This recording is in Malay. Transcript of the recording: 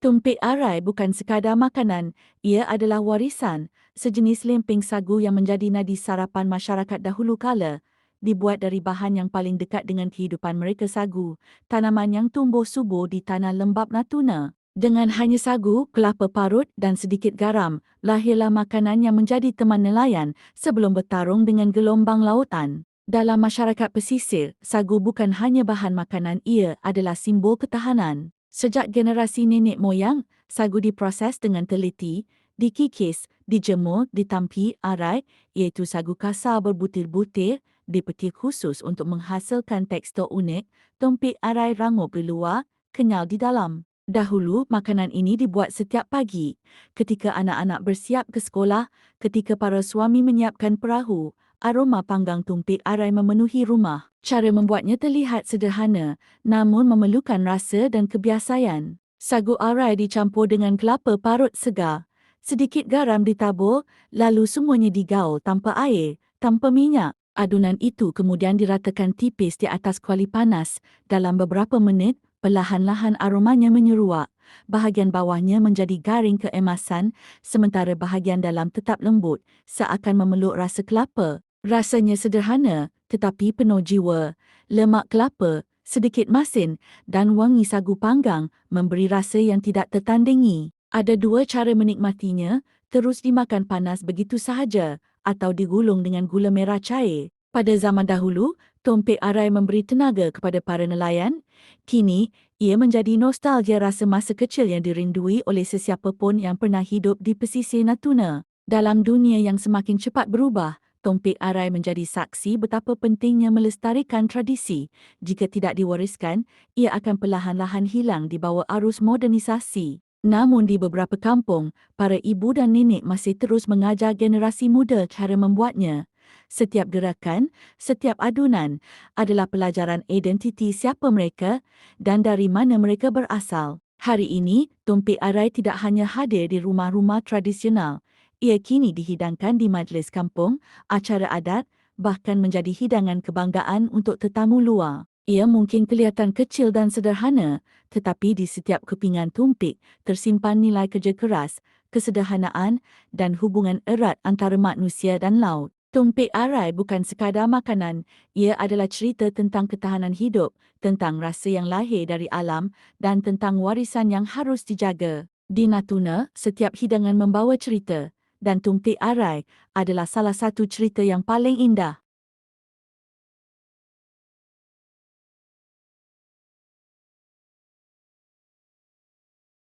Tumpik arai bukan sekadar makanan, ia adalah warisan, sejenis lempeng sagu yang menjadi nadi sarapan masyarakat dahulu kala, dibuat dari bahan yang paling dekat dengan kehidupan mereka sagu, tanaman yang tumbuh subur di tanah lembap Natuna. Dengan hanya sagu, kelapa parut dan sedikit garam, lahirlah makanan yang menjadi teman nelayan sebelum bertarung dengan gelombang lautan. Dalam masyarakat pesisir, sagu bukan hanya bahan makanan, ia adalah simbol ketahanan. Sejak generasi nenek moyang, sagu diproses dengan teliti, dikikis, dijemur, ditampi, arai, iaitu sagu kasar berbutir-butir, dipetik khusus untuk menghasilkan tekstur unik, tumpik arai rangup di luar, kenyal di dalam. Dahulu, makanan ini dibuat setiap pagi, ketika anak-anak bersiap ke sekolah, ketika para suami menyiapkan perahu, aroma panggang tumpik arai memenuhi rumah. Cara membuatnya terlihat sederhana, namun memerlukan rasa dan kebiasaan. Sagu arai dicampur dengan kelapa parut segar. Sedikit garam ditabur, lalu semuanya digaul tanpa air, tanpa minyak. Adunan itu kemudian diratakan tipis di atas kuali panas. Dalam beberapa minit, perlahan-lahan aromanya menyeruak. Bahagian bawahnya menjadi garing keemasan, sementara bahagian dalam tetap lembut, seakan memeluk rasa kelapa. Rasanya sederhana tetapi penuh jiwa. Lemak kelapa, sedikit masin dan wangi sagu panggang memberi rasa yang tidak tertandingi. Ada dua cara menikmatinya, terus dimakan panas begitu sahaja atau digulung dengan gula merah cair. Pada zaman dahulu, tumpik arai memberi tenaga kepada para nelayan. Kini, ia menjadi nostalgia rasa masa kecil yang dirindui oleh sesiapa pun yang pernah hidup di pesisir Natuna. Dalam dunia yang semakin cepat berubah, Tompik Arai menjadi saksi betapa pentingnya melestarikan tradisi. Jika tidak diwariskan, ia akan perlahan-lahan hilang di bawah arus modernisasi. Namun di beberapa kampung, para ibu dan nenek masih terus mengajar generasi muda cara membuatnya. Setiap gerakan, setiap adunan adalah pelajaran identiti siapa mereka dan dari mana mereka berasal. Hari ini, tumpik arai tidak hanya hadir di rumah-rumah tradisional, ia kini dihidangkan di majlis kampung, acara adat, bahkan menjadi hidangan kebanggaan untuk tetamu luar. Ia mungkin kelihatan kecil dan sederhana, tetapi di setiap kepingan tumpik tersimpan nilai kerja keras, kesederhanaan dan hubungan erat antara manusia dan laut. Tumpik arai bukan sekadar makanan, ia adalah cerita tentang ketahanan hidup, tentang rasa yang lahir dari alam dan tentang warisan yang harus dijaga. Di Natuna, setiap hidangan membawa cerita, dan Tumpik Arai adalah salah satu cerita yang paling indah.